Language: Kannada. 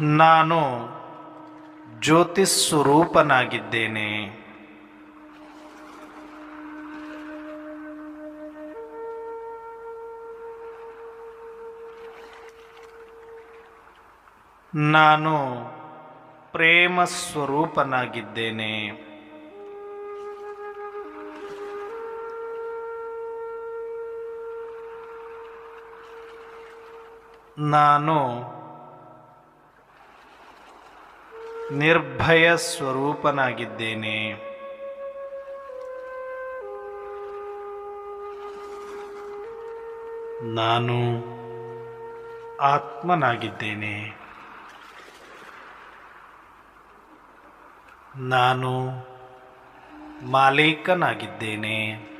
ನಾನು ಜ್ಯೋತಿಸ್ವರೂಪನಾಗಿದ್ದೇನೆ. ನಾನು ಪ್ರೇಮ ಸ್ವರೂಪನಾಗಿದ್ದೇನೆ ನಾನು ನಿರ್ಭಯ ಸ್ವರೂಪನಾಗಿದ್ದೇನೆ. ನಾನು ಆತ್ಮನಾಗಿದ್ದೇನೆ. ನಾನು ಮಾಲೀಕನಾಗಿದ್ದೇನೆ.